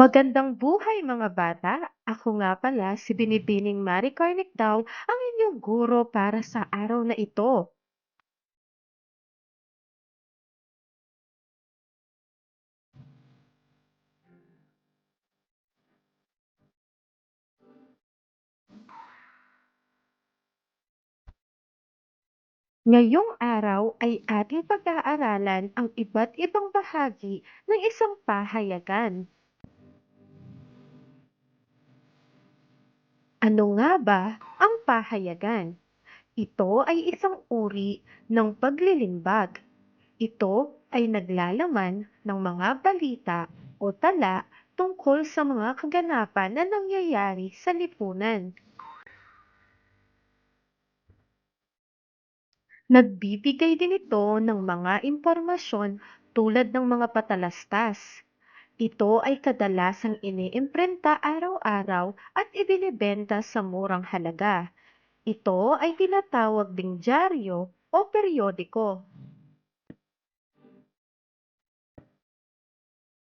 Magandang buhay mga bata! Ako nga pala si Binibining Marie Carnic daw, ang inyong guro para sa araw na ito. Ngayong araw ay ating pag-aaralan ang iba't ibang bahagi ng isang pahayagan. Ano nga ba ang pahayagan? Ito ay isang uri ng paglilimbag. Ito ay naglalaman ng mga balita o tala tungkol sa mga kaganapan na nangyayari sa lipunan. Nagbibigay din ito ng mga impormasyon tulad ng mga patalastas. Ito ay kadalasang iniimprenta araw-araw at ibinebenta sa murang halaga. Ito ay tinatawag ding dyaryo o periodiko.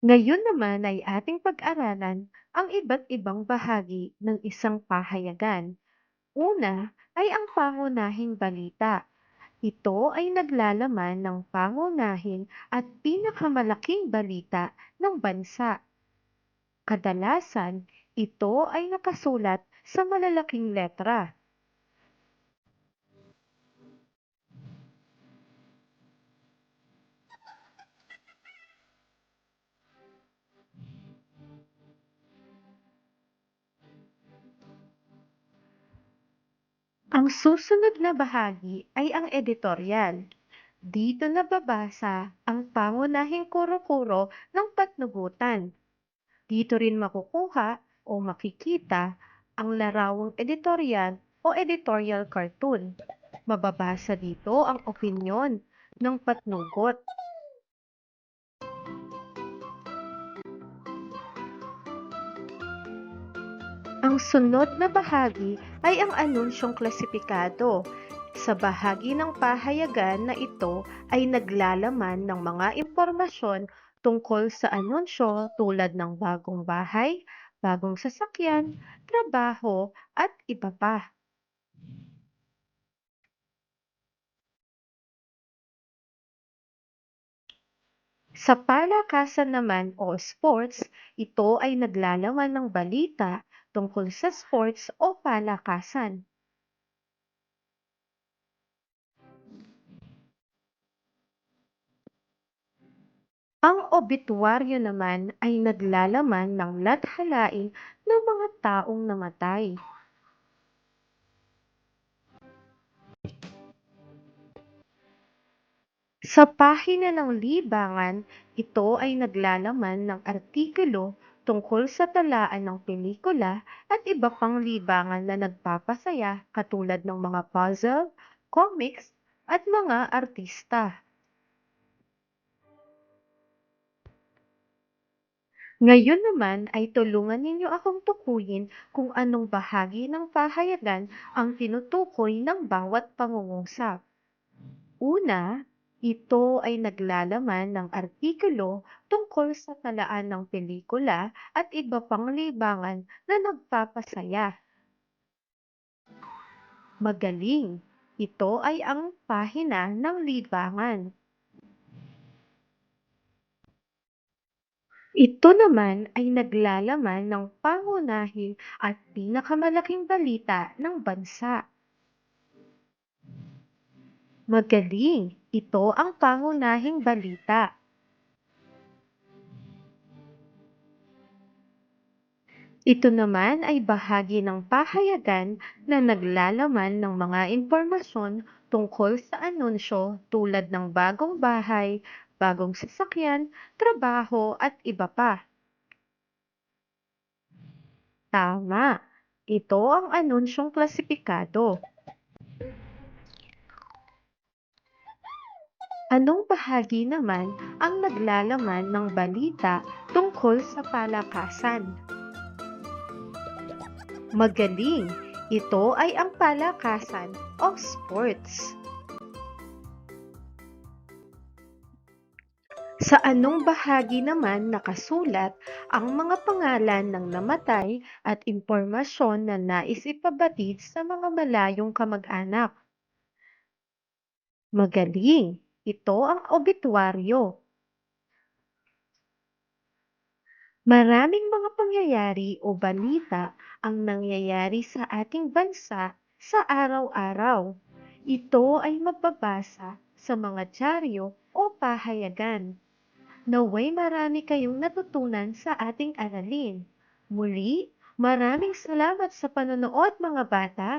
Ngayon naman ay ating pag-aralan ang iba't ibang bahagi ng isang pahayagan. Una ay ang pangunahing balita. Ito ay naglalaman ng pangunahin at pinakamalaking balita ng bansa. Kadalasan, ito ay nakasulat sa malalaking letra. Ang susunod na bahagi ay ang editorial. Dito nababasa ang pangunahing kuro-kuro ng patnugutan. Dito rin makukuha o makikita ang larawang editorial o editorial cartoon. Mababasa dito ang opinyon ng patnugot. Ang sunod na bahagi ay ang anunsyong klasipikado. Sa bahagi ng pahayagan na ito ay naglalaman ng mga impormasyon tungkol sa anunsyo tulad ng bagong bahay, bagong sasakyan, trabaho, at iba pa. Sa palakasan naman o sports, ito ay naglalaman ng balita tungkol sa sports o palakasan. Ang obituaryo naman ay naglalaman ng lathalain ng mga taong namatay. Sa pahina ng libangan, ito ay naglalaman ng artikulo tungkol sa talaan ng pelikula at iba pang libangan na nagpapasaya katulad ng mga puzzle, comics, at mga artista. Ngayon naman ay tulungan ninyo akong tukuyin kung anong bahagi ng pahayagan ang tinutukoy ng bawat pangungusap. Una, ito ay naglalaman ng artikulo tungkol sa talaan ng pelikula at iba pang libangan na nagpapasaya. Magaling! Ito ay ang pahina ng libangan. Ito naman ay naglalaman ng pangunahing at pinakamalaking balita ng bansa. Magaling! Ito ang pangunahing balita. Ito naman ay bahagi ng pahayagan na naglalaman ng mga impormasyon tungkol sa anunsyo tulad ng bagong bahay, bagong sasakyan, trabaho at iba pa. Tama! Ito ang anunsyong klasipikado. Anong bahagi naman ang naglalaman ng balita tungkol sa palakasan? Magaling! Ito ay ang palakasan o sports. Sa anong bahagi naman nakasulat ang mga pangalan ng namatay at impormasyon na nais ipabatid sa mga malayong kamag-anak? Magaling! Ito ang obituaryo. Maraming mga pangyayari o balita ang nangyayari sa ating bansa sa araw-araw. Ito ay mababasa sa mga dyaryo o pahayagan. Naway marami kayong natutunan sa ating aralin. Muli, maraming salamat sa panonood mga bata.